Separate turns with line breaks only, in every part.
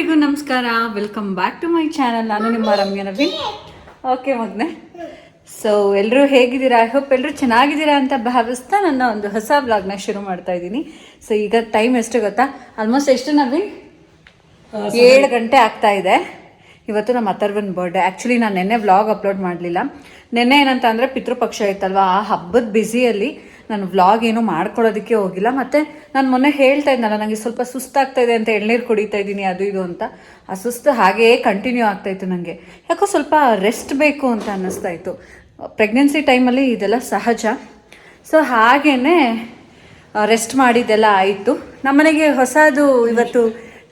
ಎಲ್ರಿಗೂ ನಮಸ್ಕಾರ. Welcome back to my channel ನಾನು ನಿಮ್ಮ ರಮ್ಯ ನವೀನ್. ಓಕೆ ಮಗ್ನೆ. ಸೊ ಎಲ್ಲರೂ ಹೇಗಿದ್ದೀರಾ? ಐ ಹೋಪ್ ಎಲ್ಲರೂ ಚೆನ್ನಾಗಿದ್ದೀರಾ ಅಂತ ಭಾವಿಸ್ತಾ ನನ್ನ ಒಂದು ಹೊಸ ಬ್ಲಾಗ್ನ ಶುರು ಮಾಡ್ತಾ ಇದ್ದೀನಿ. ಸೊ ಈಗ ಟೈಮ್ ಎಷ್ಟು ಗೊತ್ತಾ? ಆಲ್ಮೋಸ್ಟ್ ಎಷ್ಟು ನವೀನ್? ಏಳು ಗಂಟೆ ಆಗ್ತಾ ಇದೆ. ಇವತ್ತು ನಮ್ಮ ಅಥರ್ವನ್ ಬರ್ಡೇ ಆ್ಯಕ್ಚುಲಿ ನಾನು ನಿನ್ನೆ ಬ್ಲಾಗ್ ಅಪ್ಲೋಡ್ ಮಾಡಲಿಲ್ಲ. ನಿನ್ನೆ ಏನಂತ ಅಂದರೆ ಪಿತೃಪಕ್ಷ ಇತ್ತಲ್ವಾ? ಆ ಹಬ್ಬದ ಬ್ಯುಸಿಯಲ್ಲಿ ನಾನು ವ್ಲಾಗ್ ಏನು ಮಾಡ್ಕೊಳ್ಳೋದಕ್ಕೆ ಹೋಗಿಲ್ಲ. ಮತ್ತು ನಾನು ಮೊನ್ನೆ ಹೇಳ್ತಾ ಇದ್ನಲ್ಲ ನನಗೆ ಸ್ವಲ್ಪ ಸುಸ್ತಾಗ್ತಾ ಇದೆ ಅಂತ ಎಳ್ನೀರು ಕುಡಿತಾ ಇದ್ದೀನಿ, ಅದು ಇದು ಅಂತ. ಆ ಸುಸ್ತು ಹಾಗೆಯೇ ಕಂಟಿನ್ಯೂ ಆಗ್ತಾ ಇತ್ತು ನನಗೆ ಯಾಕೋ ಸ್ವಲ್ಪ ರೆಸ್ಟ್ ಬೇಕು ಅಂತ ಅನ್ನಿಸ್ತಾ ಇತ್ತು. ಪ್ರೆಗ್ನೆನ್ಸಿ ಟೈಮಲ್ಲಿ ಇದೆಲ್ಲ ಸಹಜ. ಸೊ ಹಾಗೇ ರೆಸ್ಟ್ ಮಾಡಿದ್ದೆಲ್ಲ ಆಯಿತು. ನಮ್ಮನೆಗೆ ಹೊಸದು ಇವತ್ತು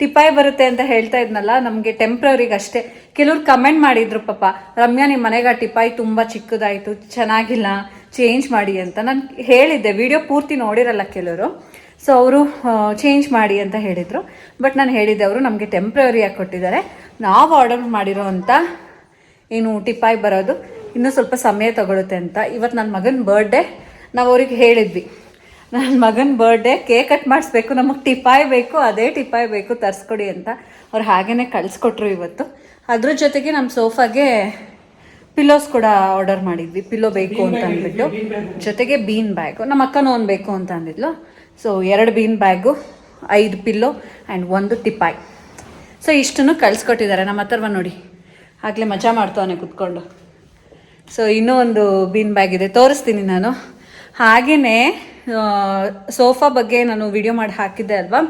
ಟಿಪಾಯಿ ಬರುತ್ತೆ ಅಂತ ಹೇಳ್ತಾ ಇದ್ನಲ್ಲ, ನಮಗೆ ಟೆಂಪ್ರರಿಗೆ ಅಷ್ಟೇ. ಕೆಲವ್ರು ಕಮೆಂಟ್ ಮಾಡಿದ್ರು, ಪಾಪ, ರಮ್ಯಾ ನಿಮ್ಮ ಮನೆಗೆ ಆ ಟಿಪಾಯಿ ತುಂಬ ಚಿಕ್ಕದಾಯಿತು, ಚೆನ್ನಾಗಿಲ್ಲ ಚೇಂಜ್ ಮಾಡಿ ಅಂತ ನಾನು ಹೇಳಿದ್ದೆ. ವಿಡಿಯೋ ಪೂರ್ತಿ ನೋಡಿರಲ್ಲ ಕೆಲವರು. ಸೊ ಅವರು ಚೇಂಜ್ ಮಾಡಿ ಅಂತ ಹೇಳಿದರು. ಬಟ್ ನಾನು ಹೇಳಿದ್ದೆ, ಅವರು ನಮಗೆ ಟೆಂಪ್ರವರಿಯಾಗಿ ಕೊಟ್ಟಿದ್ದಾರೆ. ನಾವು ಆರ್ಡರ್ ಮಾಡಿರೋ ಅಂತ ಏನು ಟಿಪಾಯಿ ಬರೋದು, ಇನ್ನೂ ಸ್ವಲ್ಪ ಸಮಯ ತಗೊಳುತ್ತೆ ಅಂತ. ಇವತ್ತು ನನ್ನ ಮಗನ ಬರ್ಡೇ ನಾವು ಅವ್ರಿಗೆ ಹೇಳಿದ್ವಿ. ನನ್ನ ಮಗನ ಬರ್ಡೇ ಕೇಕ್ ಕಟ್ ಮಾಡಿಸ್ಬೇಕು, ನಮಗೆ ಟಿಪಾಯಿ ಬೇಕು, ಅದೇ ಟಿಪಾಯಿ ಬೇಕು, ತರಿಸ್ಕೊಡಿ ಅಂತ. ಅವ್ರು ಹಾಗೇ ಕಳಿಸ್ಕೊಟ್ರು ಇವತ್ತು. ಅದ್ರ ಜೊತೆಗೆ ನಮ್ಮ ಸೋಫಾಗೆ ಪಿಲ್ಲೋಸ್ ಕೂಡ ಆರ್ಡರ್ ಮಾಡಿದ್ವಿ. ಪಿಲೋ ಬೇಕು ಅಂತ ಅಂದ್ಬಿಟ್ಟು. ಜೊತೆಗೆ ಬೀನ್ ಬ್ಯಾಗು ನಮ್ಮ ಅಕ್ಕನೂ ಒಂದು ಬೇಕು ಅಂತ ಅಂದಿದ್ಲು. ಸೊ ಎರಡು ಬೀನ್ ಬ್ಯಾಗು ಐದು ಪಿಲ್ಲೋ ಆ್ಯಂಡ್ ಒಂದು ಟಿಪಾಯ್ ಸೊ ಇಷ್ಟನ್ನು ಕಳಿಸ್ಕೊಟ್ಟಿದ್ದಾರೆ. ನಮ್ಮ ಹತ್ರವ ನೋಡಿ. ಆಗಲೇ ಮಜಾ ಮಾಡ್ತಾವನೆ ಕುತ್ಕೊಂಡು. ಸೊ ಇನ್ನೂ ಒಂದು ಬೀನ್ ಬ್ಯಾಗ್ ಇದೆ. ತೋರಿಸ್ತೀನಿ ನಾನು. ಹಾಗೆಯೇ ಸೋಫಾ ಬಗ್ಗೆ ನಾನು ವಿಡಿಯೋ ಮಾಡಿ ಹಾಕಿದ್ದೆ ಅಲ್ವಾ?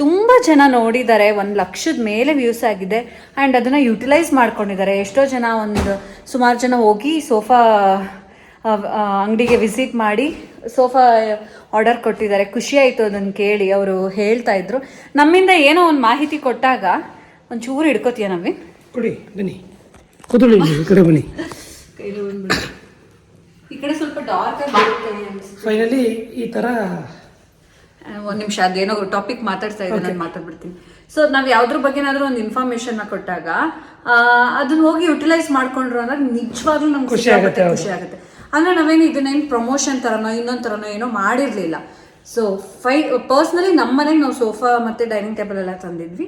ತುಂಬ ಜನ ನೋಡಿದ್ದಾರೆ ಒಂದು ಲಕ್ಷದ ಮೇಲೆ ವ್ಯೂಸ್ ಆಗಿದೆ ಆ್ಯಂಡ್ ಅದನ್ನು ಯುಟಿಲೈಸ್ ಮಾಡ್ಕೊಂಡಿದ್ದಾರೆ. ಎಷ್ಟೋ ಜನ ಒಂದು ಸುಮಾರು ಜನ ಹೋಗಿ ಸೋಫಾ ಅಂಗಡಿಗೆ ವಿಸಿಟ್ ಮಾಡಿ ಸೋಫಾ ಆರ್ಡರ್ ಕೊಟ್ಟಿದ್ದಾರೆ. ಖುಷಿ ಆಯಿತು ಅದನ್ನು ಕೇಳಿ ಅವರು ಹೇಳ್ತಾ ಇದ್ರು. ನಮ್ಮಿಂದ ಏನೋ ಒಂದು ಮಾಹಿತಿ ಕೊಟ್ಟಾಗ ಒಂಚೂರು ಹಿಡ್ಕೋತೀಯ ನವೀನ್
ಕೊಡಿ ಬನ್ನಿ. ಈ ಕಡೆ ಬನ್ನಿ.
ಈ ಕಡೆ ಸ್ವಲ್ಪ ಡಾರ್ಕ್ ಆಗಿ
ಫೈನಲಿ ಈ ಥರ
ಒಂದು ನಿಮಿಷ ಅದೇನೋ ಟಾಪಿಕ್ ಮಾತಾಡ್ತಾ ಇದ್ದೆ ನಾನು ಮಾತಾಡ್ಬಿಡ್ತೀನಿ. ಸೊ ನಾವು ಯಾವ್ದ್ರ ಬಗ್ಗೆನಾದ್ರೂ ಒಂದು ಇನ್ಫಾರ್ಮೇಶನ್ ಕೊಟ್ಟಾಗ ಅದನ್ನ ಹೋಗಿ ಯುಟಿಲೈಸ್ ಮಾಡ್ಕೊಂಡ್ರು ಅಂದ್ರೆ ನಿಜವಾಗ್ಲೂ ನಮ್ಗೆ ಖುಷಿ ಆಗುತ್ತೆ ಖುಷಿ ಆಗುತ್ತೆ. ಅಂದ್ರೆ ನಾವೇನು ಇದನ್ನೇನು ಪ್ರಮೋಷನ್ ತರನೋ ಇನ್ನೊಂದ್ ತರನೋ ಏನೋ ಮಾಡಿರ್ಲಿಲ್ಲ. ಸೊ ಫೈ ಪರ್ಸ್ನಲಿ ನಮ್ಮ ಮನೆಗೆ ನಾವು ಸೋಫಾ ಮತ್ತೆ ಡೈನಿಂಗ್ ಟೇಬಲ್ ಎಲ್ಲ ತಂದಿದ್ವಿ.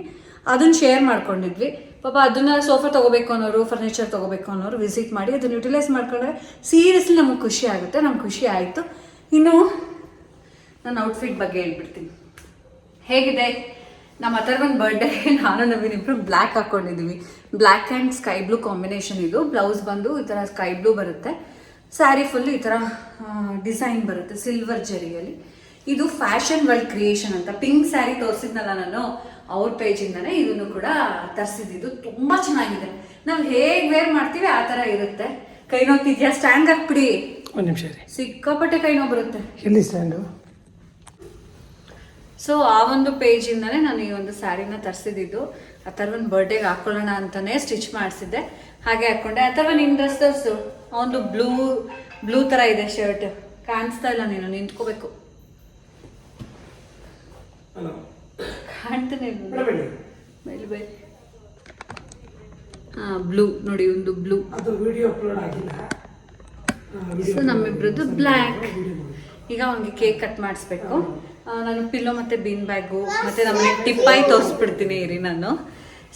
ಅದನ್ನ ಶೇರ್ ಮಾಡ್ಕೊಂಡಿದ್ವಿ. ಪಾಪ ಅದನ್ನ ಸೋಫಾ ತಗೋಬೇಕು ಅನ್ನೋರು ಫರ್ನಿಚರ್ ತಗೋಬೇಕು ಅನ್ನೋರು ವಿಸಿಟ್ ಮಾಡಿ ಅದನ್ನ ಯುಟಿಲೈಸ್ ಮಾಡ್ಕೊಂಡ್ರೆ ಸೀರಿಯಸ್ಲಿ ನಮಗೆ ಖುಷಿ ಆಗುತ್ತೆ ನಮ್ಗೆ ಖುಷಿ ಆಯ್ತು. ಇನ್ನು ನನ್ನ ಔಟ್ಫಿಟ್ ಬಗ್ಗೆ ಹೇಳ್ಬಿಡ್ತೀನಿ. ಹೇಗಿದೆ? ನಮ್ಮ ಅಥರ್ವನ್ ಬರ್ಡೇ ನಾನು ನವೀನ್ ಇಬ್ರು black ಹಾಕೊಂಡಿದ್ದೀವಿ black and sky blue combination ಇದು. ಬ್ಲೌಸ್ ಬಂದು ಈ ಥರ ಸ್ಕೈ ಬ್ಲೂ ಬರುತ್ತೆ. ಸ್ಯಾರಿ ಫುಲ್ ಈ ಥರ ಡಿಸೈನ್ ಬರುತ್ತೆ ಸಿಲ್ವರ್ ಜರಿಯಲ್ಲಿ ಇದು ಫ್ಯಾಷನ್ ವರ್ಲ್ಡ್ ಕ್ರಿಯೇಷನ್ ಅಂತ. ಪಿಂಕ್ ಸ್ಯಾರಿ ತೋರಿಸಿದ್ನಲ್ಲ ನಾನು ಅವ್ರ ಪೇಜಿಂದನೇ ಇದನ್ನು ಕೂಡ ತರಿಸಿದ್ದು ತುಂಬ ಚೆನ್ನಾಗಿದೆ. ನಾವು ಹೇಗೆ ವೇರ್ ಮಾಡ್ತೀವಿ ಆ ಥರ ಇರುತ್ತೆ. ಕೈ ನೋಗ್ತಿದ್ಯಾ ಸ್ಟ್ಯಾಂಡ್ ಹಾಕ್ಬಿಡಿ.
ಒಂದು ನಿಮಿಷ
ಸಿಕ್ಕಾಪಟ್ಟೆ ಕೈ ನೋವು ಬರುತ್ತೆ.
ಎಲ್ಲಿ ಸ್ಟ್ಯಾಂಡು
ಸೊ ಆ ಒಂದು ಪೇಜಿಂದನೇ ನಾನು ಈ ಒಂದು ಸ್ಯಾರಿನ ತರಿಸಿದ್ದು. ಅಥರ್ವನ್ ಬರ್ಡೇಗೆ ಹಾಕೊಳ್ಳೋಣ ಅಂತಾನೆ ಸ್ಟಿಚ್ ಮಾಡಿಸಿದ್ದೆ. ಹಾಗೆ ಹಾಕೊಂಡೆ. ಅಥವಾ ನಿನ್ನ ಡ್ರೆಸ್ ತರಿಸು ಒಂದು ಬ್ಲೂ ಬ್ಲೂ ತರ ಇದೆ ಶರ್ಟ್ ಕಾಣಿಸ್ತಾ ಇಲ್ಲ ನೀನು ನಿಂತ್ಕೋಬೇಕು. ಕಾಣ್ತಾನೆ ಇಲ್ಲ. ಮೇಲೆ ಬೈ ಹಾಂ ಬ್ಲೂ ನೋಡಿ ಒಂದು ಬ್ಲೂ
ಅದು ವಿಡಿಯೋ ಅಪ್ಲೋಡ್ ಆಗಿಲ್ಲ.
ಸೊ ನಮ್ಮಿಬ್ರದ್ದು ಬ್ಲ್ಯಾಕ್ ಈಗ ಅವನಿಗೆ ಕೇಕ್ ಕಟ್ ಮಾಡಿಸ್ಬೇಕು. ನಾನು ಪಿಲ್ಲೋ ಮತ್ತೆ ಬೀನ್ ಬ್ಯಾಗು ಮತ್ತೆ ನಮಗೆ ಟಿಪ್ಪಾಯಿ ತೋರಿಸ್ಬಿಡ್ತೀನಿ ಇರಿ ನಾನು.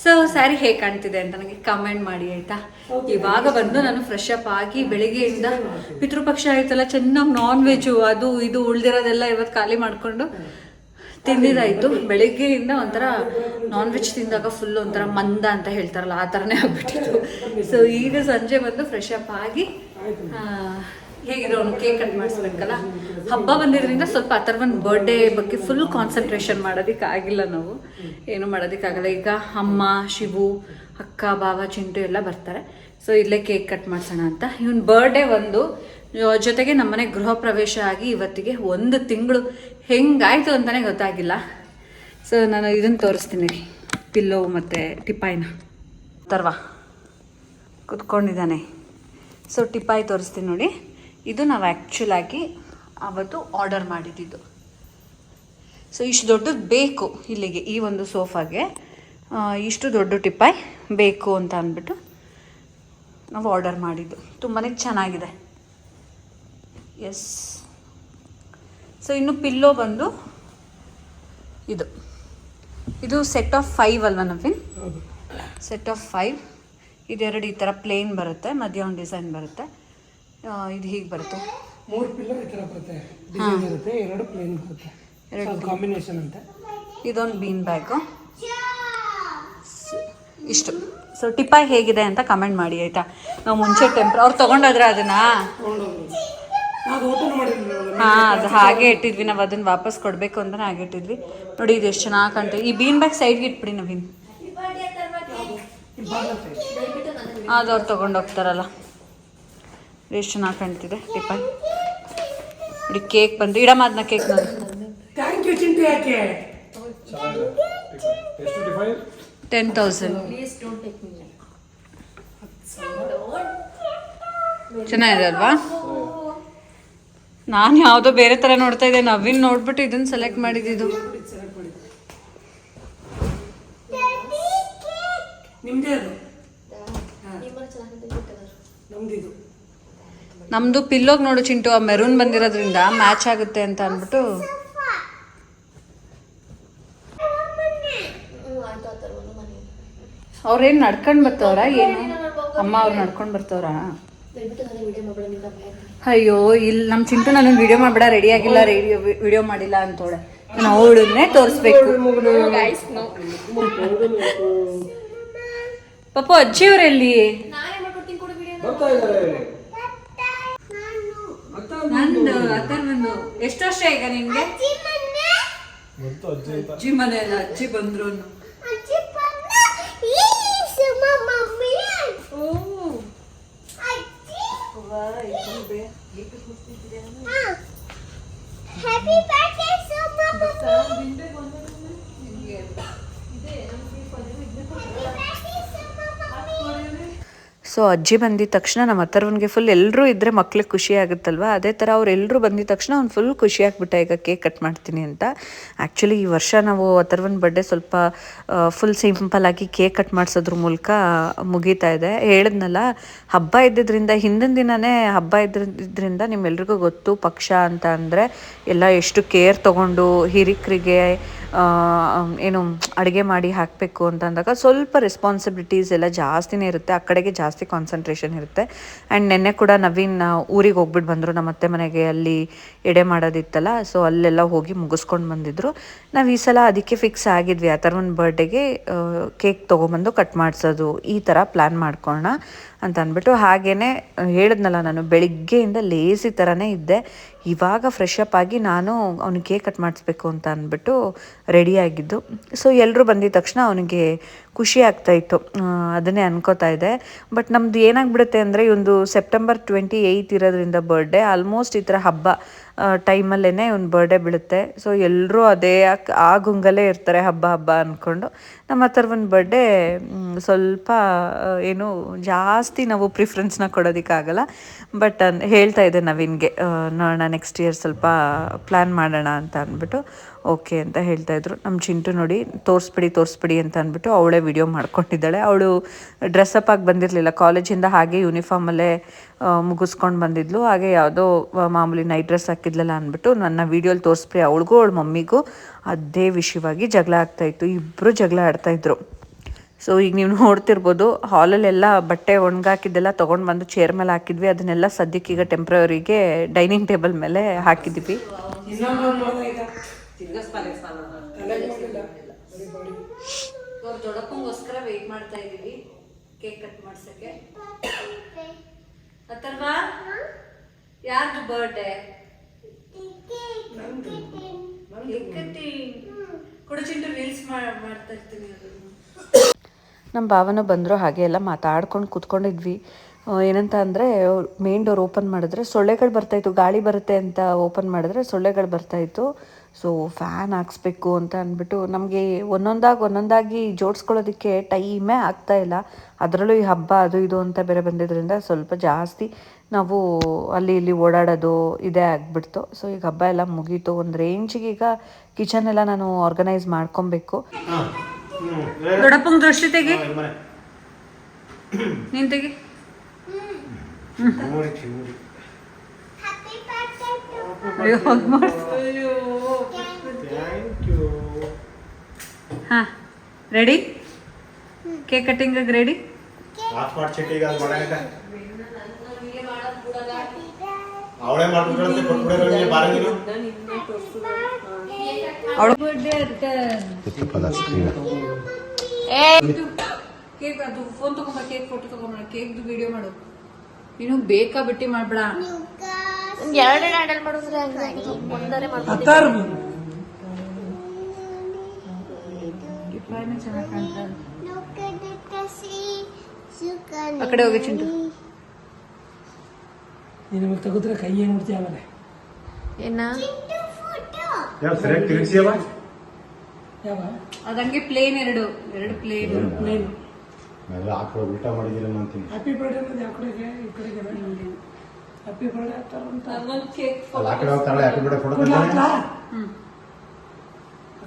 ಸೊ ಸ್ಯಾರಿ ಹೇಗೆ ಕಾಣ್ತಿದೆ ಅಂತ ನನಗೆ ಕಮೆಂಟ್ ಮಾಡಿ ಆಯ್ತಾ? ಇವಾಗ ಬಂದು ನಾನು ಫ್ರೆಶ್ ಅಪ್ ಆಗಿ ಬೆಳಿಗ್ಗೆಯಿಂದ ಪಿತೃಪಕ್ಷ ಆಯ್ತಲ್ಲ ಚೆನ್ನಾಗಿ ನಾನ್ ವೆಜ್ಜು ಅದು ಇದು ಉಳ್ದಿರೋದೆಲ್ಲ ಇವತ್ತು ಖಾಲಿ ಮಾಡಿಕೊಂಡು ತಿಂದಿದ್ದಾಯ್ತು. ಬೆಳಿಗ್ಗೆಯಿಂದ ಒಂಥರ ನಾನ್ ವೆಜ್ ತಿಂದಾಗ ಫುಲ್ ಒಂಥರ ಮಂದ ಅಂತ ಹೇಳ್ತಾರಲ್ಲ ಆ ಥರನೇ ಆಗ್ಬಿಟ್ಟಿತ್ತು. ಸೊ ಈಗ ಸಂಜೆ ಬಂದು ಫ್ರೆಶ್ ಅಪ್ ಆಗಿ ಆ, ಅವನು ಕೇಕ್ ಕಟ್ ಮಾಡಿಸ್ಬೇಕಲ್ಲ ಹಬ್ಬ ಬಂದಿದ್ರಿಂದ ಸ್ವಲ್ಪ ಅಥರ್ವನ್ ಬರ್ಡೇ ಬಗ್ಗೆ ಫುಲ್ ಕಾನ್ಸಂಟ್ರೇಷನ್ ಮಾಡೋದಕ್ಕೆ ಆಗಿಲ್ಲ ನಾವು. ಏನು ಮಾಡೋದಕ್ಕಾಗಲ್ಲ ಈಗ ಅಮ್ಮ ಶಿವು ಅಕ್ಕ ಬಾವ ಚಿಂಟು ಎಲ್ಲ ಬರ್ತಾರೆ. ಸೊ ಇಲ್ಲೇ ಕೇಕ್ ಕಟ್ ಮಾಡ್ಸೋಣ ಅಂತ. ಇವನ್ ಬರ್ಡೇ ಒಂದು ಜೊತೆಗೆ ನಮ್ಮನೆ ಗೃಹ ಪ್ರವೇಶ ಆಗಿ ಇವತ್ತಿಗೆ ಒಂದು ತಿಂಗಳು ಹೆಂಗಾಯಿತು ಅಂತಲೇ ಗೊತ್ತಾಗಿಲ್ಲ. ಸೊ ನಾನು ಇದನ್ನು ತೋರಿಸ್ತೀನಿ. ಪಿಲ್ಲೋ ಮತ್ತು ಟಿಪಾಯಿನ. ತರ್ವಾ. ಕುತ್ಕೊಂಡಿದ್ದಾನೆ. ಸೊ ಟಿಪಾಯಿ ತೋರಿಸ್ತೀನಿ ನೋಡಿ. ಇದು ನಾವು ಆ್ಯಕ್ಚುಲಾಗಿ ಅವತ್ತು ಆರ್ಡರ್ ಮಾಡಿದ್ದು. ಸೊ ಇಷ್ಟು ದೊಡ್ಡದು ಬೇಕು ಇಲ್ಲಿಗೆ ಈ ಒಂದು ಸೋಫಾಗೆ. ಇಷ್ಟು ದೊಡ್ಡ ಟಿಪಾಯ್ ಬೇಕು ಅಂತ ಅಂದ್ಬಿಟ್ಟು ನಾವು ಆರ್ಡರ್ ಮಾಡಿದ್ದು. ತುಂಬಾ ಚೆನ್ನಾಗಿದೆ. ಎಸ್ ಸೊ ಇನ್ನು ಪಿಲ್ಲೋ ಬಂದು ಇದು.
ಇದು ಸೆಟ್ ಆಫ್ ಫೈವ್ ಅಲ್ವಾ ನವೀನ್? ಸೆಟ್ ಆಫ್ ಫೈವ್ ಇದೆರಡು ಈ ಥರ ಪ್ಲೇನ್ ಬರುತ್ತೆ ಮಧ್ಯ ಒಂದು ಡಿಸೈನ್ ಬರುತ್ತೆ. ಇದು ಹೀಗೆ ಬರುತ್ತೆ.
ಮೂರು ಪಿಲ್ಲರ್ ಈ ಥರ ಬರುತ್ತೆ. ಡಿಸೈನ್ ಇರುತ್ತೆ ಎರಡು ಪ್ಲೇನ್ ಬರುತ್ತೆ.
ಎರಡು
ಕಾಂಬಿನೇಷನ್ ಅಂತ.
ಇದೊಂದು ಬೀನ್ ಬ್ಯಾಗು ಇಷ್ಟು. ಸೊ ಟಿಪಾಯ್ ಹೇಗಿದೆ ಅಂತ ಕಮೆಂಟ್ ಮಾಡಿ ಆಯಿತಾ? ನಾವು ಮುಂಚೆ ಟೆಂಪರ್ ಅವ್ರು ತೊಗೊಂಡೋದ್ರೆ ಅದನ್ನ? ಹಾಂ ಅದು ಹಾಗೆ ಇಟ್ಟಿದ್ವಿ. ನಾವು ಅದನ್ನ ವಾಪಸ್ ಕೊಡಬೇಕು ಅಂತ ಹಾಗೆ ಇಟ್ಟಿದ್ವಿ. ನೋಡಿ ಇದು ಎಷ್ಟು ಚೆನ್ನಾಗಿ ಕಾಣ್ತದೆ ಈ ಬೀನ್ ಬ್ಯಾಗ್ ಸೈಡ್ಗೆ ಇಟ್ಬಿಡಿ ನವೀನ್. ಅದು ಅವ್ರು ತೊಗೊಂಡೋಗ್ತಾರಲ್ಲ ಎಷ್ಟು ಚೆನ್ನಾಗಿ ಕಾಣ್ತಿದೆ. ಟಿಫನ್ ಇಡೀ ಕೇಕ್ ಬಂದು ಇಡಮ್ಮ ಅದನ್ನ ಕೇಕ್ ನೋಡಿ
ಥ್ಯಾಂಕ್ ಯು ಚಿಂಟು ಯಾಕೆ?
ಎಷ್ಟು ಡಿಫೈನ್
ಟೆನ್ ತೌಸಂಡ್ ಚೆನ್ನಾಗಿದೆ ಅಲ್ವಾ? ನಾನು ಯಾವುದೋ ಬೇರೆ ಥರ ನೋಡ್ತಾ ಇದ್ದೆ. ನವೀನ್ ನೋಡ್ಬಿಟ್ಟು ಇದನ್ನ ಸೆಲೆಕ್ಟ್ ಮಾಡಿದ್ದು.
ನಿಮ್ದೇ ಅದು? ನಮ್ದು
ನಮ್ದು ಪಿಲ್ಲೋಗ್ ನೋಡು ಚಿಂಟು ಆ ಮೆರೂನ್ ಬಂದಿರೋದ್ರಿಂದ ಮ್ಯಾಚ್ ಆಗುತ್ತೆ ಅಂತ ಅಂದ್ಬಿಟ್ಟು. ಅವ್ರೇನ್ ನಡ್ಕೊಂಡ್ ಬರ್ತವ್ರ ಏನು? ಅಮ್ಮ ಅವ್ರು ನಡ್ಕೊಂಡ್ ಬರ್ತವ್ರ? ಅಯ್ಯೋ ಇಲ್ಲಿ ನಮ್ಮ ಚಿಂಟು ನಾನು ವಿಡಿಯೋ ಮಾಡ್ಬೇಡ ರೆಡಿ ಆಗಿಲ್ಲ ರೇಡಿಯೋ ವಿಡಿಯೋ ಮಾಡಿಲ್ಲ ಅಂತೋಳೆ ನಾನು ಅವಳನ್ನೇ ತೋರಿಸ್ಬೇಕು. ಪಾಪು ಅಜ್ಜಿ ಅವ್ರೆಲ್ಲಿ?
ಬರ್ತಾ ಇದ್ದಾರೆ.
ನಂದು ಅತ್ತರ್ ಬಂದು ಎಷ್ಟು ವರ್ಷ ಈಗ ನಿನ್ಗೆ
ಅಜ್ಜಿ ಅಂತ.
ಅಜ್ಜಿ ಮನೆಯಲ್ಲ ಅಜ್ಜಿ ಬಂದ್ರು
Happy birthday, Suma Mama.
So ಅಜ್ಜಿ ಬಂದಿದ್ದ ತಕ್ಷಣ ನಮ್ಮ ಅತ್ತರವನಿಗೆ ಫುಲ್ ಎಲ್ಲರೂ ಇದ್ದರೆ ಮಕ್ಳಿಗೆ ಖುಷಿ ಆಗುತ್ತಲ್ವ? ಅದೇ ಥರ ಅವರೆಲ್ಲರೂ ಬಂದಿದ್ದ ಬಂದಿದ ತಕ್ಷಣ ಅವ್ನು ಫುಲ್ ಖುಷಿ ಈಗ ಕೇಕ್ ಕಟ್ ಮಾಡ್ತೀನಿ ಅಂತ. ಆ್ಯಕ್ಚುಲಿ ಈ ವರ್ಷ ನಾವು ಅಥರ್ವನ್ ಬರ್ಡೇ ಸ್ವಲ್ಪ ಫುಲ್ ಸಿಂಪಲ್ಲಾಗಿ ಕೇಕ್ ಕಟ್ ಮಾಡಿಸೋದ್ರ ಮೂಲಕ ಮುಗೀತಾ ಇದೆ. ಹೇಳಿದ್ನಲ್ಲ, ಹಬ್ಬ ಇದ್ದಿದ್ರಿಂದ, ಹಿಂದಿನ ದಿನವೇ ಹಬ್ಬ ಇದ್ದಿದ್ರಿಂದ ನಿಮ್ಮೆಲ್ರಿಗೂ ಗೊತ್ತು, ಪಕ್ಷ ಅಂತ ಅಂದರೆ ಎಲ್ಲ ಎಷ್ಟು ಕೇರ್ ತೊಗೊಂಡು ಹಿರಿಕರಿಗೆ ಏನು ಅಡುಗೆ ಮಾಡಿ ಹಾಕಬೇಕು ಅಂತ ಅಂದಾಗ ಸ್ವಲ್ಪ ರೆಸ್ಪಾನ್ಸಿಬಿಲಿಟೀಸ್ ಎಲ್ಲ ಜಾಸ್ತಿನೇ ಇರುತ್ತೆ. ಆ ಕಡೆಗೆ ಜಾಸ್ತಿ ಕಾನ್ಸಂಟ್ರೇಷನ್ ಇರುತ್ತೆ. ಆ್ಯಂಡ್ ನೆನ್ನೆ ಕೂಡ ನವೀನ್ ಊರಿಗೆ ಹೋಗ್ಬಿಟ್ಟು ಬಂದರು. ನಮ್ಮ ಅತ್ತೆ ಮನೆಗೆ ಅಲ್ಲಿ ಎಡೆ ಮಾಡೋದಿತ್ತಲ್ಲ ಸೊ ಅಲ್ಲೆಲ್ಲ ಹೋಗಿ ಮುಗಿಸ್ಕೊಂಡು ಬಂದಿದ್ರು. ನಾವು ಈ ಸಲ ಅದಕ್ಕೆ ಫಿಕ್ಸ್ ಆಗಿದ್ವಿ. ಆ ಥರ ಒಂದು ಬರ್ಡೇಗೆ ಕೇಕ್ ತೊಗೊಂಬಂದು ಕಟ್ ಮಾಡಿಸೋದು ಈ ಥರ ಪ್ಲ್ಯಾನ್ ಮಾಡ್ಕೊಳ್ಳೋಣ ಅಂತ ಅಂದ್ಬಿಟ್ಟು ಹಾಗೇ ಹೇಳಿದ್ನಲ್ಲ ನಾನು, ಬೆಳಿಗ್ಗೆಯಿಂದ ಲೇಸಿ ಥರನೇ ಇದ್ದೆ. ಇವಾಗ ಫ್ರೆಶ್ ಅಪ್ ಆಗಿ ನಾನು ಅವ್ನಿಗೆ ಕೇಕ್ ಕಟ್ ಮಾಡಿಸ್ಬೇಕು ಅಂತ ಅಂದ್ಬಿಟ್ಟು ರೆಡಿಯಾಗಿದ್ದು ಸೊ ಎಲ್ಲರೂ ಬಂದಿದ ತಕ್ಷಣ ಅವನಿಗೆ ಖುಷಿ ಆಗ್ತಾ ಇತ್ತು. ಅದನ್ನೇ ಅನ್ಕೋತಾ ಇದೆ ಬಟ್ ನಮ್ದು ಏನಾಗ್ಬಿಡುತ್ತೆ ಅಂದರೆ ಒಂದು ಸೆಪ್ಟೆಂಬರ್ ಟ್ವೆಂಟಿ ಏಯ್ತ್ ಇರೋದ್ರಿಂದ ಬರ್ಡೇ ಆಲ್ಮೋಸ್ಟ್ ಈ ಥರ ಹಬ್ಬ ಟೈಮಲ್ಲೇ ಒಂದು ಬರ್ಡೇ ಬೀಳುತ್ತೆ. ಸೊ ಎಲ್ಲರೂ ಅದೇ ಆ- ಗುಂಗಲ್ಲೇ ಇರ್ತಾರೆ ಹಬ್ಬ ಹಬ್ಬ ಅಂದ್ಕೊಂಡು ನಮ್ಮ ಹತ್ರ ಒಂದು ಬರ್ಡೇ ಸ್ವಲ್ಪ ಏನು ಜಾಸ್ತಿ ನಾವು ಪ್ರಿಫ್ರೆನ್ಸ್ನ ಕೊಡೋದಕ್ಕಾಗಲ್ಲ. ಬಟ್ ಹೇಳ್ತಾ ಇದ್ದೆ ನವೀನ್ಗೆ ನೋಡೋಣ ನೆಕ್ಸ್ಟ್ ಇಯರ್ ಸ್ವಲ್ಪ ಪ್ಲ್ಯಾನ್ ಮಾಡೋಣ ಅಂತ ಅಂದ್ಬಿಟ್ಟು. ಓಕೆ ಅಂತ ಹೇಳ್ತಾ ಇದ್ರು. ನಮ್ಮ ಚಿಂಟು ನೋಡಿ, ತೋರಿಸ್ಬಿಡಿ ತೋರಿಸ್ಬಿಡಿ ಅಂತ ಅಂದ್ಬಿಟ್ಟು ಅವಳೇ ವಿಡಿಯೋ ಮಾಡ್ಕೊಂಡಿದ್ದಾಳೆ. ಅವಳು ಡ್ರೆಸ್ಅಪ್ ಆಗಿ ಬಂದಿರಲಿಲ್ಲ. ಕಾಲೇಜಿಂದ ಹಾಗೆ ಯೂನಿಫಾರ್ಮಲ್ಲೇ ಮುಗಿಸ್ಕೊಂಡು ಬಂದಿದ್ಲು. ಹಾಗೆ ಯಾವುದೋ ಮಾಮೂಲಿ ನೈಟ್ ಡ್ರೆಸ್ ಹಾಕಿದ್ಲಲ್ಲ ಅಂದ್ಬಿಟ್ಟು ನನ್ನ ವೀಡಿಯೋಲಿ ತೋರಿಸ್ಬಿಡಿ. ಅವಳಿಗೂ, ಅವಳ ಮಮ್ಮಿಗೂ ಅದೇ ವಿಷಯವಾಗಿ ಜಗಳ ಆಗ್ತಾಯಿತ್ತು ಇಬ್ಬರು ಜಗಳ ಆಡ್ತಾಯಿದ್ರು ಸೊ ಈಗ ನೀವು ನೋಡ್ತಿರ್ಬೋದು ಹಾಲಲ್ಲೆಲ್ಲ ಬಟ್ಟೆ ಒಣಗಾಕಿದ್ದೆಲ್ಲ ತೊಗೊಂಡು ಬಂದು ಚೇರ್ ಮೇಲೆ ಹಾಕಿದ್ವಿ. ಅದನ್ನೆಲ್ಲ ಸದ್ಯಕ್ಕೆ ಈಗ ಟೆಂಪ್ರವರಿಗೆ ಡೈನಿಂಗ್ ಟೇಬಲ್ ಮೇಲೆ ಹಾಕಿದ್ವಿ
ಬರೀ body.
ದೊಡ್ಡಪ್ಪಂಗೋಸ್ಕರ ವೆಯ್ಟ್ ಮಾಡ್ತಾ ಇದ್ದೀವಿ ಕೇಕ್ ಕಟ್ ಮಾಡ್ಸಕ್ಕೆ. ಅಥರ್ವ ಯಾರ್ದು ಬರ್ಡೇ ಕೊಡು ಚಿಂಟು ರೀಲ್ಸ್ ಮಾಡ್ತಾ ಇರ್ತೀನಿ ನಮ್ಮ ಭಾವನ ಬಂದರು ಹಾಗೆ ಎಲ್ಲ ಮಾತಾಡ್ಕೊಂಡು ಕೂತ್ಕೊಂಡಿದ್ವಿ. ಏನಂತ ಅಂದರೆ ಮೇನ್ ಡೋರ್ ಓಪನ್ ಮಾಡಿದ್ರೆ ಸೊಳ್ಳೆಗಳು ಬರ್ತಾಯಿತ್ತು ಗಾಳಿ ಬರುತ್ತೆ ಅಂತ ಓಪನ್ ಮಾಡಿದ್ರೆ ಸೊಳ್ಳೆಗಳು ಬರ್ತಾಯಿತ್ತು ಸೊ ಫ್ಯಾನ್ ಹಾಕ್ಸ್ಬೇಕು ಅಂತ ಅಂದ್ಬಿಟ್ಟು ನಮಗೆ ಒಂದೊಂದಾಗಿ ಒಂದೊಂದಾಗಿ ಜೋಡಿಸ್ಕೊಳ್ಳೋದಕ್ಕೆ ಟೈಮೇ ಆಗ್ತಾ ಇಲ್ಲ. ಅದರಲ್ಲೂ ಈ ಹಬ್ಬ ಅದು ಇದು ಅಂತ ಬೇರೆ ಬಂದಿದ್ದರಿಂದ ಸ್ವಲ್ಪ ಜಾಸ್ತಿ ನಾವು ಅಲ್ಲಿ ಇಲ್ಲಿ ಓಡಾಡೋದು ಇದೇ ಆಗಿಬಿಡ್ತು. ಸೊ ಈಗ ಹಬ್ಬ ಎಲ್ಲ ಮುಗೀತು. ಒಂದು ರೇಂಜಿಗೆ ಈಗ ಕಿಚನ್ ಎಲ್ಲ ನಾನು ಆರ್ಗನೈಸ್ ಮಾಡ್ಕೊಬೇಕು. ದೊಡ್ಡಪ್ಪಂಗ್ ದೃಷ್ಟಿ ತೆಗಿ. ನೀನ್ ಅಯ್ಯೋ ಹಗ್ ಮಾಡ್
ಥ್ಯಾಂಕ್ ಯು
ಹಾಂ ready cake cutting ready cake ಅದು ಫೋನ್ ತಗೊಂಬ ಕೇಕ್ ಫೋಟೋ ತಗೊಂಬ ಕೇಕ್ದು ವಿಡಿಯೋ ಮಾಡು. ನೀನು ಬೇಕಾ ಬಿಟ್ಟಿ ಮಾಡ್ಬೇಡ
ಎರಡನೇ ಹ್ಯಾಂಡಲ್ ಮಾಡಿದ್ರೆ
ಡಿಫೈನ್ ಚೆನ್ನಾಗಿ ಕಾಣ್ತಾ ಆ
ಆ
ಕಡೆ ಹೋಗಿ ಚಿಂಟು.
ನೀನು ಇವಾಗ ತೆಗೆದ್ರೆ ಕೈ ಏನು ಬಿಡ್ತೀಯ ಆಮೇಲೆ?
ಏನ?
ಯಾವ ಸರಿಯಾಗಿ ತಿರುಗಿಸಿಯವ
ಯಾವ?
ಅದಂಗೆ ಪ್ಲೇನ್ ಎರಡು. ಎರಡು ಪ್ಲೇನ್
ಪ್ಲೇನ್
ಊಟ ಮಾಡಿದಿಲ್ಲ ಅಂತೀನಿ.
ಹ್ಯಾಪಿ ಬರ್ಡೇ ಅನ್ನೋದು ಯಾವ ಕಡೆಗೆ? ಈ ಕಡೆಗೆ ಹ್ಯಾಪಿ ಬರ್ಡೇ ಅಂತ
ಕೇಕ್
ಅಲ್ಲಿ ಆ ಕಡೆ ಹೋಗ್ತಾಳೆ
ಆ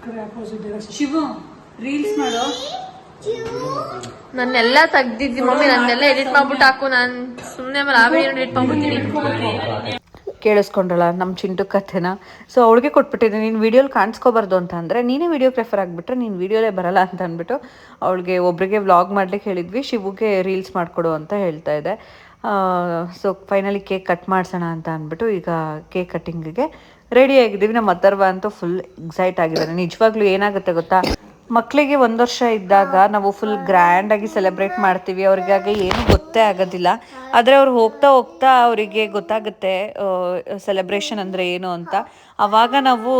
ಕಡೆ ಆಪೋಸಿಟ್ ಡೈರೆಕ್ಷನ್
ಶಿವು. ರೀಲ್ಸ್ ಮಾಡು.
ನನ್ನೆಲ್ಲ ತೆಗ್ದಿದ್ದಿ ಮಮ್ಮಿ ನನ್ನೆಲ್ಲ ಎಡಿಟ್ ಮಾಡ್ಬಿಟ್ಟು ಹಾಕು. ನಾನು ಸುಮ್ಮನೆ ಆ ವಿಡಿಯೋ ಎಡಿಟ್ ಮಾಡ್ಬಿಡ್ತೀನಿ.
ಕೇಳಿಸ್ಕೊಂಡ್ರಲ್ಲ ನಮ್ಮ ಚಿಂಟು ಕಥೆನ? ಸೊ ಅವಳಿಗೆ ಕೊಟ್ಬಿಟ್ಟಿದ್ದೆ ನೀನು ವೀಡಿಯೋಲಿ ಕಾಣಿಸ್ಕೋಬಾರ್ದು ಅಂತ ಅಂದರೆ ನೀನೇ ವೀಡಿಯೋಗ್ರಾಫರ್ ಆಗಿಬಿಟ್ರೆ ನೀನು ವೀಡಿಯೋಲೇ ಬರಲ್ಲ ಅಂತ ಅಂದ್ಬಿಟ್ಟು ಅವಳಿಗೆ ಒಬ್ರಿಗೆ ವ್ಲಾಗ್ ಮಾಡ್ಲಿಕ್ಕೆ ಹೇಳಿದ್ವಿ. ಶಿವುಗೆ ರೀಲ್ಸ್ ಮಾಡಿಕೊಡು ಅಂತ ಹೇಳ್ತಾ ಇದೆ. ಸೊ ಫೈನಲಿ ಕೇಕ್ ಕಟ್ ಮಾಡ್ಸೋಣ ಅಂತ ಅಂದ್ಬಿಟ್ಟು ಈಗ ಕೇಕ್ ಕಟ್ಟಿಂಗಿಗೆ ರೆಡಿ ಆಗಿದ್ದೀವಿ. ನಮ್ಮ ಅಥರ್ವ ಅಂತೂ ಫುಲ್ ಎಕ್ಸೈಟ್ ಆಗಿದ್ದಾನೆ. ನಿಜವಾಗ್ಲೂ ಏನಾಗುತ್ತೆ ಗೊತ್ತಾ? ಮಕ್ಕಳಿಗೆ ಒಂದು ವರ್ಷ ಇದ್ದಾಗ ನಾವು ಫುಲ್ ಗ್ರ್ಯಾಂಡಾಗಿ ಸೆಲೆಬ್ರೇಟ್ ಮಾಡ್ತೀವಿ. ಅವ್ರಿಗಾಗ ಏನು ಗೊತ್ತೇ ಆಗೋದಿಲ್ಲ. ಆದರೆ ಅವ್ರು ಹೋಗ್ತಾ ಹೋಗ್ತಾ ಅವರಿಗೆ ಗೊತ್ತಾಗುತ್ತೆ ಸೆಲೆಬ್ರೇಷನ್ ಅಂದರೆ ಏನು ಅಂತ. ಆವಾಗ ನಾವು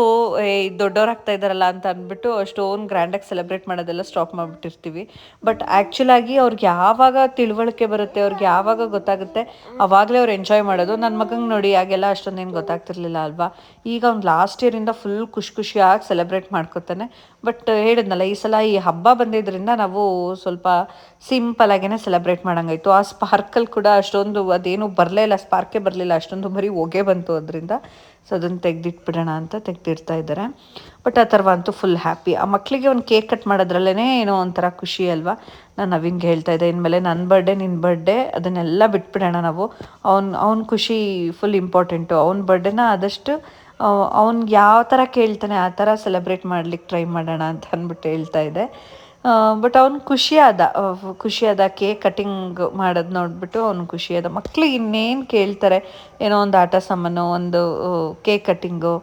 ದೊಡ್ಡವರಾಗ್ತಾ ಇದ್ ದೊಡ್ಡವ್ರಾಗ್ತಾ ಇದ್ದಾರಲ್ಲ ಅಂತ ಅಂದ್ಬಿಟ್ಟು ಅಷ್ಟೊಂದು ಗ್ರ್ಯಾಂಡಾಗಿ ಸೆಲೆಬ್ರೇಟ್ ಮಾಡೋದೆಲ್ಲ ಸ್ಟಾಪ್ ಮಾಡಿಬಿಟ್ಟಿರ್ತೀವಿ. ಬಟ್ ಆ್ಯಕ್ಚುಲಾಗಿ ಅವ್ರಿಗೆ ಯಾವಾಗ ತಿಳುವಳಿಕೆ ಬರುತ್ತೆ, ಅವ್ರಿಗೆ ಯಾವಾಗ ಗೊತ್ತಾಗುತ್ತೆ, ಅವಾಗಲೇ ಅವ್ರು ಎಂಜಾಯ್ ಮಾಡೋದು. ನನ್ನ ಮಗಂಗೆ ನೋಡಿ ಆಗೆಲ್ಲ ಅಷ್ಟೊಂದೇನು ಗೊತ್ತಾಗ್ತಿರ್ಲಿಲ್ಲ ಅಲ್ವಾ? ಈಗ ಅವ್ನು ಲಾಸ್ಟ್ ಇಯರಿಂದ ಫುಲ್ ಖುಷಿ ಖುಷಿಯಾಗಿ ಸೆಲೆಬ್ರೇಟ್ ಮಾಡ್ಕೊತಾನೆ. ಬಟ್ ಹೇಳಿದ್ನಲ್ಲ ಈ ಸಲ ಈ ಹಬ್ಬ ಬಂದಿದ್ದರಿಂದ ನಾವು ಸ್ವಲ್ಪ ಸಿಂಪಲ್ ಆಗೇನೆ ಸೆಲೆಬ್ರೇಟ್ ಮಾಡೋಂಗಾಯ್ತು. ಆ ಸ್ಪಾರ್ಕಲ್ ಕೂಡ ಅಷ್ಟೊಂದು ಅದೇನು ಬರಲೇ ಇಲ್ಲ ಸ್ಪಾರ್ಕೇ ಬರಲಿಲ್ಲ. ಅಷ್ಟೊಂದು ಬರೀ ಹೊಗೆ ಬಂತು ಅದರಿಂದ. ಸೊ ಅದನ್ನು ತೆಗೆದಿಟ್ಬಿಡೋಣ ಅಂತ ತೆಗೆದಿರ್ತಾ ಇದ್ದಾರೆ. ಬಟ್ ಆ ಥರ ಅಂತೂ ಫುಲ್ ಹ್ಯಾಪಿ ಆ ಮಕ್ಕಳಿಗೆ ಒಂದು ಕೇಕ್ ಕಟ್ ಮಾಡೋದ್ರಲ್ಲೇ ಏನೋ ಒಂಥರ ಖುಷಿ ಅಲ್ವಾ? ನಾನು ನವಿಂಗೆ ಹೇಳ್ತಾ ಇದ್ದೆ, ಇನ್ಮೇಲೆ ನನ್ನ ಬರ್ಡೇ ನಿನ್ನ ಬರ್ಡೇ ಅದನ್ನೆಲ್ಲ ಬಿಟ್ಬಿಡೋಣ ನಾವು. ಅವ್ನು, ಅವ್ನ ಖುಷಿ ಫುಲ್ ಇಂಪಾರ್ಟೆಂಟು ಅವ್ನ ಬರ್ಡೇನ ಆದಷ್ಟು ಅವ್ನಿಗೆ ಯಾವ ಥರ ಕೇಳ್ತಾನೆ ಆ ಥರ ಸೆಲೆಬ್ರೇಟ್ ಮಾಡ್ಲಿಕ್ಕೆ ಟ್ರೈ ಮಾಡೋಣ ಅಂತ ಅಂದ್ಬಿಟ್ಟು ಹೇಳ್ತಾ ಇದ್ದೆ. ಬಟ್ ಅವ್ನು ಖುಷಿಯಾದ ಖುಷಿಯಾದ ಕೇಕ್ ಕಟಿಂಗ್ ಮಾಡೋದು ನೋಡಿಬಿಟ್ಟು ಅವ್ನು ಖುಷಿಯಾದ. ಮಕ್ಳಿಗೆ ಇನ್ನೇನು ಕೇಳ್ತಾರೆ? ಏನೋ ಒಂದು ಆಟ ಸಾಮಾನು, ಒಂದು ಕೇಕ್ ಕಟ್ಟಿಂಗು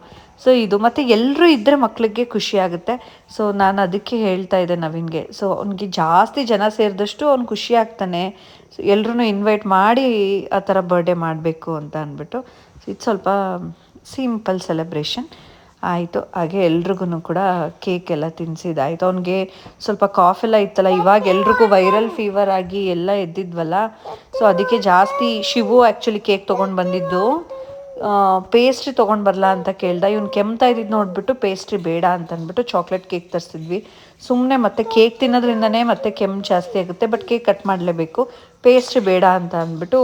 ಸೊ ಇದು ಮತ್ತು ಎಲ್ಲರೂ ಇದ್ದರೆ ಮಕ್ಕಳಿಗೆ ಖುಷಿಯಾಗುತ್ತೆ ಸೊ ನಾನು ಅದಕ್ಕೆ ಹೇಳ್ತಾ ಇದ್ದೆ ನವೀನ್ಗೆ. ಸೊ ಅವ್ನಿಗೆ ಜಾಸ್ತಿ ಜನ ಸೇರಿದಷ್ಟು ಅವ್ನು ಖುಷಿ ಆಗ್ತಾನೆ. ಎಲ್ಲರೂ ಇನ್ವೈಟ್ ಮಾಡಿ ಆ ಥರ ಬರ್ಡೇ ಮಾಡಬೇಕು ಅಂತ ಅಂದ್ಬಿಟ್ಟು. ಇದು ಸ್ವಲ್ಪ ಸಿಂಪಲ್ ಸೆಲೆಬ್ರೇಷನ್. ಆಯಿತು, ಹಾಗೆ ಎಲ್ರಿಗೂ ಕೂಡ ಕೇಕ್ ಎಲ್ಲ ತಿನ್ಸಿದ್ದಾಯ್ತು ಅವನಿಗೆ ಸ್ವಲ್ಪ ಕಾಫ್ ಎಲ್ಲ ಇತ್ತಲ್ಲ, ಇವಾಗ ಎಲ್ರಿಗೂ ವೈರಲ್ ಫೀವರ್ ಆಗಿ ಎಲ್ಲ ಎದ್ದಿದ್ವಲ್ಲ. ಸೊ ಅದಕ್ಕೆ ಜಾಸ್ತಿ ಶಿವು ಆ್ಯಕ್ಚುಲಿ ಕೇಕ್ ತೊಗೊಂಡು ಬಂದಿದ್ದು. ಪೇಸ್ಟ್ರಿ ತೊಗೊಂಡು ಬರಲ್ಲ ಅಂತ ಕೇಳ್ದ. ಇವ್ನು ಕೆಮ್ತಾ ಇದ್ದಿದ್ದು ನೋಡಿಬಿಟ್ಟು ಪೇಸ್ಟ್ರಿ ಬೇಡ ಅಂತ ಅಂದ್ಬಿಟ್ಟು ಚಾಕ್ಲೇಟ್ ಕೇಕ್ ತರಿಸಿದ್ವಿ. ಸುಮ್ಮನೆ ಮತ್ತೆ ಕೇಕ್ ತಿನ್ನೋದ್ರಿಂದನೇ ಮತ್ತೆ ಕೆಮ್ಮು ಜಾಸ್ತಿ ಆಗುತ್ತೆ ಬಟ್ ಕೇಕ್ ಕಟ್ ಮಾಡಲೇಬೇಕು. ಪೇಸ್ಟ್ ಬೇಡ ಅಂತ ಅಂದ್ಬಿಟ್ಟು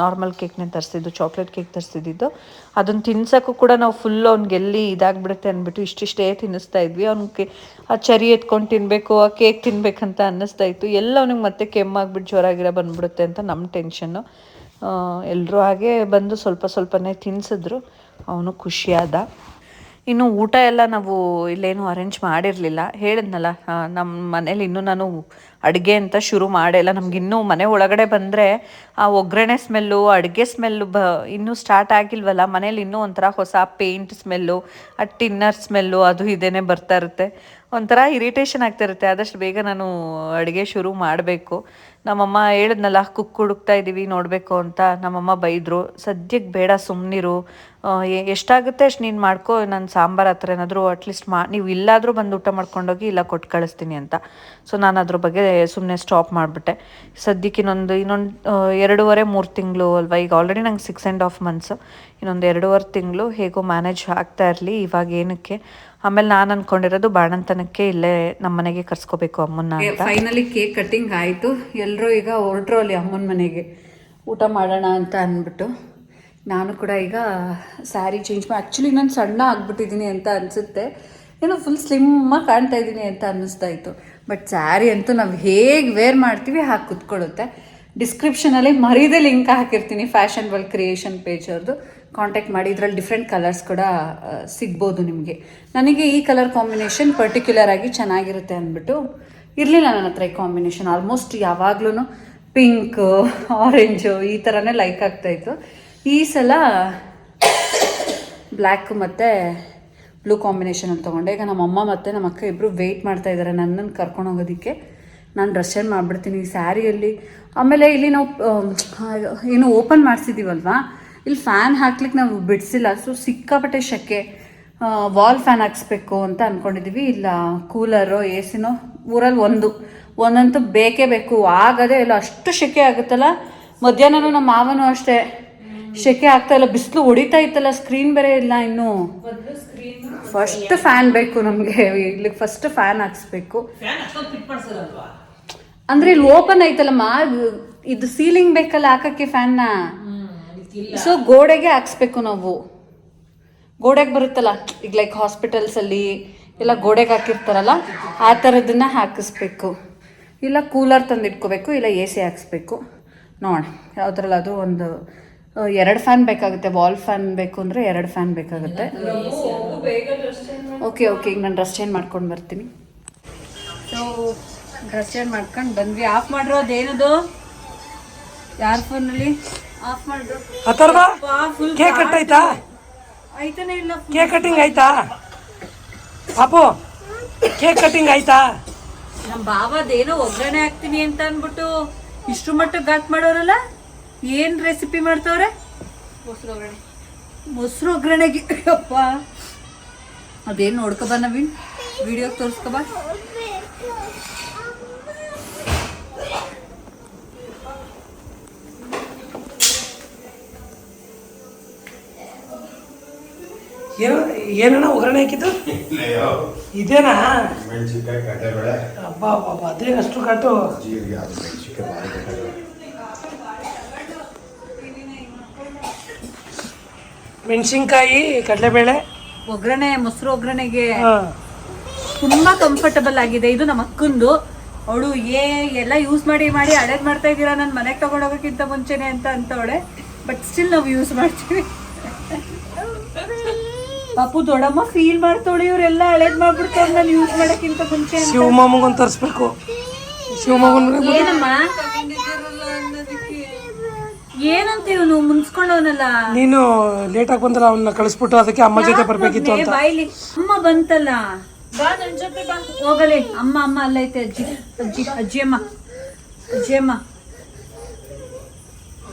ನಾರ್ಮಲ್ ಕೇಕ್ನೇ ತರಿಸಿದ್ದು ಚಾಕ್ಲೇಟ್ ಕೇಕ್ ತರಿಸಿದ್ದು. ಅದನ್ನು ತಿನ್ಸೋಕ್ಕೂ ಕೂಡ ನಾವು ಫುಲ್ ಅವ್ನಿಗೆ ಎಲ್ಲಿ ಇದಾಗ್ಬಿಡುತ್ತೆ ಅಂದ್ಬಿಟ್ಟು ಇಷ್ಟಿಷ್ಟೇ ತಿನ್ನಿಸ್ತಾ ಇದ್ವಿ. ಅವ್ನಿಗೆ ಆ ಚರಿ ಎತ್ಕೊಂಡು ತಿನ್ನಬೇಕು ಆ ಕೇಕ್ ತಿನ್ನಬೇಕಂತ ಅನ್ನಿಸ್ತಾ ಇತ್ತು. ಎಲ್ಲ ಅವ್ನಿಗೆ ಮತ್ತೆ ಕೆಮ್ಮಾಗ್ಬಿಟ್ಟು ಜ್ವರ ಗಿರ ಬಂದ್ಬಿಡುತ್ತೆ ಅಂತ ನಮ್ಮ ಟೆನ್ಷನ್ನು ಎಲ್ಲರೂ ಹಾಗೆ ಬಂದು ಸ್ವಲ್ಪ ಸ್ವಲ್ಪನೇ ತಿನ್ಸಿದ್ರು. ಅವನು ಖುಷಿಯಾದ. ಇನ್ನು ಊಟ ಎಲ್ಲ ನಾವು ಇಲ್ಲೇನು ಅರೇಂಜ್ ಮಾಡಿರಲಿಲ್ಲ. ಹೇಳಿದ್ನಲ್ಲ ನಮ್ಮ ಮನೇಲಿ ಇನ್ನೂ ನಾನು ಅಡುಗೆ ಅಂತ ಶುರು ಮಾಡಿಲ್ಲ. ನಮ್ಗೆ ಇನ್ನೂ ಮನೆ ಒಳಗಡೆ ಬಂದರೆ ಆ ಒಗ್ಗರಣೆ ಸ್ಮೆಲ್ಲು ಅಡುಗೆ ಸ್ಮೆಲ್ಲು ಬ, ಇನ್ನೂ ಸ್ಟಾರ್ಟ್ ಆಗಿಲ್ವಲ್ಲ, ಮನೇಲಿ ಇನ್ನೂ ಒಂಥರ ಹೊಸ ಪೇಂಟ್ ಸ್ಮೆಲ್ಲು ಆ ಟಿನ್ನರ್ ಸ್ಮೆಲ್ಲು ಅದು ಇದೇನೆ ಬರ್ತಾ ಇರುತ್ತೆ. ಒಂಥರ ಇರಿಟೇಷನ್ ಆಗ್ತಾ ಇರುತ್ತೆ ಆದಷ್ಟು ಬೇಗ ನಾನು ಅಡುಗೆ ಶುರು ಮಾಡಬೇಕು. ನಮ್ಮಮ್ಮ ಹೇಳಿದ್ನಲ್ಲ, ಕುಕ್ ಹುಡುಕ್ತಾ ಇದ್ದೀವಿ ನೋಡಬೇಕು ಅಂತ. ನಮ್ಮಮ್ಮ ಬೈದರು, ಸದ್ಯಕ್ಕೆ ಬೇಡ ಸುಮ್ಮನಿರು ಎಷ್ಟಾಗುತ್ತೆ ಅಷ್ಟು ನೀನು ಮಾಡ್ಕೋ, ನಾನು ಸಾಂಬಾರು ಹತ್ರ ಏನಾದರೂ ಅಟ್ಲೀಸ್ಟ್ ಮಾ, ನೀವು ಇಲ್ಲಾದರೂ ಬಂದು ಊಟ ಮಾಡ್ಕೊಂಡೋಗಿ ಇಲ್ಲ ಕೊಟ್ಟು ಕಳಿಸ್ತೀನಿ ಅಂತ. ಸೊ ನಾನು ಅದ್ರ ಬಗ್ಗೆ ಸುಮ್ಮನೆ ಸ್ಟಾಪ್ ಮಾಡಿಬಿಟ್ಟೆ. ಸದ್ಯಕ್ಕೆ ಇನ್ನೊಂದು ಇನ್ನೊಂದು ಎರಡೂವರೆ, ಮೂರು ತಿಂಗಳು ಅಲ್ವಾ? ಈಗ ಆಲ್ರೆಡಿ ನಂಗೆ ಸಿಕ್ಸ್ ಆ್ಯಂಡ್ ಹಾಫ್ ಮಂತ್ಸು ಇನ್ನೊಂದು ಎರಡೂವರೆ ತಿಂಗಳು ಹೇಗೋ ಮ್ಯಾನೇಜ್ ಆಗ್ತಾ ಇರಲಿ ಇವಾಗ ಏನಕ್ಕೆ. ಆಮೇಲೆ ನಾನು ಅನ್ಕೊಂಡಿರೋದು ಬಾಣಂತನಕ್ಕೆ ಇಲ್ಲೇ ನಮ್ಮ ಮನೆಗೆ ಕರ್ಸ್ಕೋಬೇಕು ಅಮ್ಮನ ಫೈನಲಿ ಕೇಕ್ ಕಟ್ಟಿಂಗ್ ಆಯಿತು. ಎಲ್ಲರೂ ಈಗ ಹೊರಟ್ರು ಅಲ್ಲಿ ಅಮ್ಮನ ಮನೆಗೆ. ಊಟ ಮಾಡೋಣ ಅಂತ ಅಂದ್ಬಿಟ್ಟು. ನಾನು ಕೂಡ ಈಗ ಸ್ಯಾರಿ ಚೇಂಜ್ ಮಾಡಿ ಆ್ಯಕ್ಚುಲಿ ನಾನು ಸಣ್ಣ ಆಗ್ಬಿಟ್ಟಿದ್ದೀನಿ ಅಂತ ಅನಿಸುತ್ತೆ. ಏನೋ ಫುಲ್ ಸ್ಲಿಮ್ಮಾಗಿ ಕಾಣ್ತಾ ಇದ್ದೀನಿ ಅಂತ ಅನ್ನಿಸ್ತಾ ಇತ್ತು. ಬಟ್ ಸ್ಯಾರಿ ಅಂತೂ ನಾವು ಹೇಗೆ ವೇರ್ ಮಾಡ್ತೀವಿ ಹಾಗೆ ಕುತ್ಕೊಳ್ಳುತ್ತೆ. ಡಿಸ್ಕ್ರಿಪ್ಷನಲ್ಲಿ ಮರೀದೇ ಲಿಂಕ್ ಹಾಕಿರ್ತೀನಿ ಫ್ಯಾಷನ್ ವರ್ಲ್ಡ್ ಕ್ರಿಯೇಷನ್ ಪೇಜ್ ಅವ್ರದ್ದು
ಕಾಂಟ್ಯಾಕ್ಟ್ ಮಾಡಿ, ಇದರಲ್ಲಿ ಡಿಫ್ರೆಂಟ್ ಕಲರ್ಸ್ ಕೂಡ ಸಿಗ್ಬೋದು ನಿಮಗೆ. ನನಗೆ ಈ ಕಲರ್ ಕಾಂಬಿನೇಷನ್ ಪರ್ಟಿಕ್ಯುಲರ್ ಆಗಿ ಚೆನ್ನಾಗಿರುತ್ತೆ ಅಂದ್ಬಿಟ್ಟು, ಇರಲಿಲ್ಲ ನನ್ನ ಹತ್ರ ಈ ಕಾಂಬಿನೇಷನ್ ಆಲ್ಮೋಸ್ಟ್ ಯಾವಾಗ್ಲೂ ಪಿಂಕ್ ಆರೆಂಜು ಈ ಥರನೇ ಲೈಕ್ ಆಗ್ತಾಯಿತ್ತು ಈ ಸಲ ಬ್ಲ್ಯಾಕ್ ಮತ್ತು ಬ್ಲೂ ಕಾಂಬಿನೇಷನ್ ಅಂತ ತೊಗೊಂಡೆ. ಈಗ ನಮ್ಮಮ್ಮ ಮತ್ತು ನಮ್ಮ ಅಕ್ಕ ಇಬ್ಬರು ವೆಯ್ಟ್ ಮಾಡ್ತಾ ಇದ್ದಾರೆ ನನ್ನನ್ನು ಕರ್ಕೊಂಡು ಹೋಗೋದಕ್ಕೆ. ನಾನು ಡ್ರೆಸ್ ಚೇಂಜ್ ಮಾಡಿಬಿಡ್ತೀನಿ ಈ ಸ್ಯಾರಿಯಲ್ಲಿ ಆಮೇಲೆ ಇಲ್ಲಿ ನಾವು ಏನು ಓಪನ್ ಮಾಡಿಸಿದ್ದೀವಲ್ವಾ ಇಲ್ಲಿ ಫ್ಯಾನ್ ಹಾಕ್ಲಿಕ್ಕೆ ನಾವು ಬಿಡಿಸಿಲ್ಲ. ಸೊ ಸಿಕ್ಕಾಪಟ್ಟೆ ಶೆಕೆ ವಾಲ್ ಫ್ಯಾನ್ ಹಾಕ್ಸ್ಬೇಕು ಅಂತ ಅಂದ್ಕೊಂಡಿದ್ದೀವಿ ಇಲ್ಲ ಕೂಲರು ಎ ಸಿನೋ ಊರಲ್ಲಿ ಒಂದು. ಒಂದಂತೂ ಬೇಕೇ ಬೇಕು. ಆಗದೆ ಇಲ್ಲ ಅಷ್ಟು ಶೆಕೆ ಆಗುತ್ತಲ್ಲ? ಮಧ್ಯಾಹ್ನನೂ ನಮ್ಮ ಮಾವನೂ ಅಷ್ಟೇ. ಶೆಕೆ ಆಗ್ತಾ ಇಲ್ಲ. ಬಿಸಿಲು ಹೊಡಿತಾ ಇತ್ತಲ್ಲ ಸ್ಕ್ರೀನ್ ಬೇರೆ ಇಲ್ಲ ಇನ್ನು. ಫಸ್ಟ್ ಫ್ಯಾನ್ ಬೇಕು ನಮಗೆ. ಇಲ್ಲಿ ಫಸ್ಟ್ ಫ್ಯಾನ್ ಹಾಕ್ಸ್ಬೇಕು. ಅಂದ್ರೆ ಇಲ್ಲಿ ಓಪನ್ ಐತಲ್ಲಮ್ಮ? ಇದು ಸೀಲಿಂಗ್ ಬೇಕಲ್ಲ ಹಾಕಕ್ಕೆ ಫ್ಯಾನ್ನ ಸೊ ಗೋಡೆಗೆ ಹಾಕ್ಸ್ಬೇಕು ನಾವು. ಗೋಡೆಗೆ ಬರುತ್ತಲ್ಲ ಈಗ ಲೈಕ್ ಹಾಸ್ಪಿಟಲ್ಸ್ ಅಲ್ಲಿ ಎಲ್ಲ ಗೋಡೆಗೆ ಹಾಕಿರ್ತಾರಲ್ಲ ಆ ಥರದನ್ನ ಹಾಕಿಸ್ಬೇಕು. ಇಲ್ಲ ಕೂಲರ್ ತಂದಿಟ್ಕೋಬೇಕು ಇಲ್ಲ ಎ ಸಿ ಹಾಕ್ಸ್ಬೇಕು. ನೋಡ ಯಾವ್ದ್ರಲ್ಲಿ ಅದು ಒಂದು ಎರಡು ಫ್ಯಾನ್ ಬೇಕಾಗುತ್ತೆ. ವಾಲ್ ಫ್ಯಾನ್ ಬೇಕು ಅಂದರೆ ಎರಡು ಫ್ಯಾನ್ ಬೇಕಾಗುತ್ತೆ. ಓಕೆ ಓಕೆ ಈಗ ನಾನು ಡ್ರೆಸ್ ಚೇಂಜ್ ಮಾಡ್ಕೊಂಡು ಬರ್ತೀನಿ. ಸೊ ಡ್ರೆಸ್ ಚೇಂಜ್ ಮಾಡ್ಕೊಂಡು ಬಂದ್ವಿ. ಆಫ್ ಮಾಡಿರೋ ಅದೇನದು ಯಾರ ಫೋನಲ್ಲಿ ಆಫ್ ಮಾಡಿದ್ರು
ಅಥರ್ವ ಕೇಕ್ ಕಟ್ ಆಯ್ತಾ?
ಆಯ್ತಾನೆ ಇಲ್ಲ
ಕೇಕ್ ಕಟಿಂಗ್ ಆಯ್ತಾ? ಪಾಪು ಕೇಕ್ ಕಟಿಂಗ್ ಆಯ್ತಾ?
ನಮ್ಮ ಬಾವದೇನೋ ಒಗ್ಗರಣೆ ಹಾಕ್ತೀನಿ ಅಂತ ಅಂದ್ಬಿಟ್ಟು ಇಷ್ಟು ಮಟ್ಟಕ್ಕೆ ಘಾಟ್ ಮಾಡೋರಲ್ಲ ಏನ್ ರೆಸಿಪಿ ಮಾಡ್ತವ್ರೆ? ಮೊಸರು ಒಗ್ಗರಣೆಗೆ ಅಪ್ಪ ಅದೇನು ನೋಡ್ಕೊಬ ನವೀನ್ ವಿಡಿಯೋಗೆ ತೋರಿಸ್ಕೊಬ
ಏನು ಏನಣ್ಣ ಒಗ್ಗರಣೆ ಹಾಕಿದ್ದು? ಇದೇನಾ?
ಮೆಣಸಿನ್ಕಾಯಿ ಕಡಲೆಬೇಳೆ
ಅಬ್ಬಾ ಬಾಬಾ ಅದೇನು ಅಷ್ಟು ಕಟ್ಟು
ಜೀರಿಗೆ ಅದು ಮೆಣಸಿನ್ಕಾಯಿ ಭಾರಿ ಕಟ್ಟಗಳು
ಮೆಣಸಿನ್ಕಾಯಿ ಕಡಲೆಬೇಳೆ
ಒಗ್ಗರಣೆ ಮೊಸರು ಒಗ್ಗರಣೆಗೆ
ಹಾಂ.
ತುಂಬಾ ಕಂಫರ್ಟಬಲ್ ಆಗಿದೆ. ಇದು ನಮ್ಮ ಅಕ್ಕಂದು. ಅವಳು ಏ ಎಲ್ಲ ಯೂಸ್ ಮಾಡಿ ಮಾಡಿ ಹಳೇದ್ ಮಾಡ್ತಾ ಇದ್ದೀರಾ? ನನ್ನ ಮನೆಗೆ ತಗೊಂಡೋಗೋಕ್ಕಿಂತ ಮುಂಚೆನೆ ಅಂತ ಅಂತವಳೆ. ಬಟ್ ಸ್ಟಿಲ್ ನಾವು ಯೂಸ್ ಮಾಡ್ತೀವಿ. ಪಾಪು ದೊಡ್ಡಮ್ಮ ಫೀಲ್ ಮಾಡ್ತೋಳಿ ಇವರೆಲ್ಲ ಹಳೇದ್ ಮಾಡ್ಬಿಡ್ತಾವ್ ನಾನು ಯೂಸ್ ಮಾಡಕ್ಕಿಂತ ಮುಂಚೆ ಅಂತ.
ಶಿವಮೊಮ್ಮಗನ್ ತರಿಸ್ಬೇಕು. ಶಿವಮೊಗ್ಗನ
ಏನಮ್ಮ? ಏನಂತ ಇವನು ಮುನ್ಸ್ಕೊಂಡವನಲ್ಲ?
ನೀನು ಲೇಟಾಗಿ ಬಂದಲ್ಲ ಅವನ್ನ ಕಳಿಸ್ಬಿಟ್ಟು ಅದಕ್ಕೆ ಅಮ್ಮ ಜೊತೆ ಬರ್ಬೇಕಿತ್ತು ಅಂತ.
ಬಾಯ್ಲಿ. ಅಮ್ಮ ಬಂತಲ್ಲ? ಹೋಗಲಿ. ಅಮ್ಮ ಅಮ್ಮ ಅಲ್ಲೈತೆ. ಅಜ್ಜಿ ಅಜ್ಜಿ ಅಜ್ಜಿಯಮ್ಮ. ಅಜ್ಜಿಯಮ್ಮ.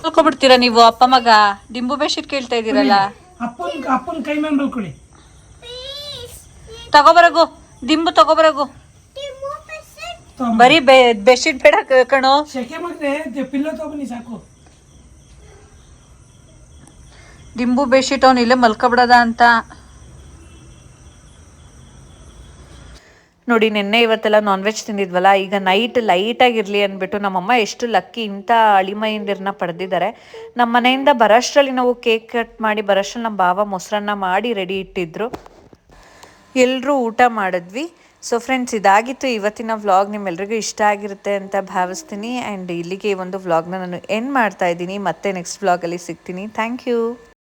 ತಿಳ್ಕೊಬಿಡ್ತೀರಾ ನೀವು ಅಪ್ಪ ಮಗ? ಡಿಂಬು ಬೆಡ್ಶೀಟ್ ಕೇಳ್ತಾ ಇದೀರಲ್ಲ
ಅಪ್ಪನ ಅಪ್ಪನ ಕೈ ಮೇಲೆ ಮಲ್ಕೊಳ್ಳಿ
ತಗೋಬರಗು ದಿಂಬು ತಗೋಬರಗು. ಬರೀ ಬೆಡ್ಶೀಟ್ ಬೇಡ ಕಣು.
ಸೆಕೆ ಮಗನೆ ಪಿಲ್ಲೋ ತಗೊಬನ್ನಿ ಸಾಕು.
ದಿಂಬು ಬೆಡ್ಶೀಟ್ ಅವ್ನು ಇಲ್ಲೇ ಮಲ್ಕೊಬಿಡದ ಅಂತ. ನೋಡಿ, ನಿನ್ನೆ ಇವತ್ತೆಲ್ಲ ನಾನ್ ವೆಜ್ ತಿಂದಿದ್ವಲ್ಲ, ಈಗ ನೈಟ್ ಲೈಟಾಗಿರಲಿ ಅಂದ್ಬಿಟ್ಟು ನಮ್ಮಮ್ಮ ಎಷ್ಟು ಲಕ್ಕಿ ಇಂಥ ಅಳಿಮೈಂದಿರನ್ನ ಪಡೆದಿದ್ದಾರೆ. ನಮ್ಮ ಮನೆಯಿಂದ ಬರೋಷ್ಟರಲ್ಲಿ ನಾವು ಕೇಕ್ ಕಟ್ ಮಾಡಿ, ಬರೋಷ್ಟ್ರಲ್ಲಿ ನಮ್ಮ ಬಾವ ಮೊಸರನ್ನ ಮಾಡಿ ರೆಡಿ ಇಟ್ಟಿದ್ರು. ಎಲ್ಲರೂ ಊಟ ಮಾಡಿದ್ವಿ. ಸೊ ಫ್ರೆಂಡ್ಸ್ ಇದಾಗಿತ್ತು ಇವತ್ತಿನ ವ್ಲಾಗ್ ನಿಮ್ಮೆಲ್ರಿಗೂ ಇಷ್ಟ ಆಗಿರುತ್ತೆ ಅಂತ ಭಾವಿಸ್ತೀನಿ. ಆ್ಯಂಡ್ ಇಲ್ಲಿಗೆ ಒಂದು ವ್ಲಾಗ್ನ ನಾನು ಎಂಡ್ ಮಾಡ್ತಾ ಇದ್ದೀನಿ. ಮತ್ತೆ ನೆಕ್ಸ್ಟ್ ವ್ಲಾಗಲ್ಲಿ ಸಿಗ್ತೀನಿ. Thank you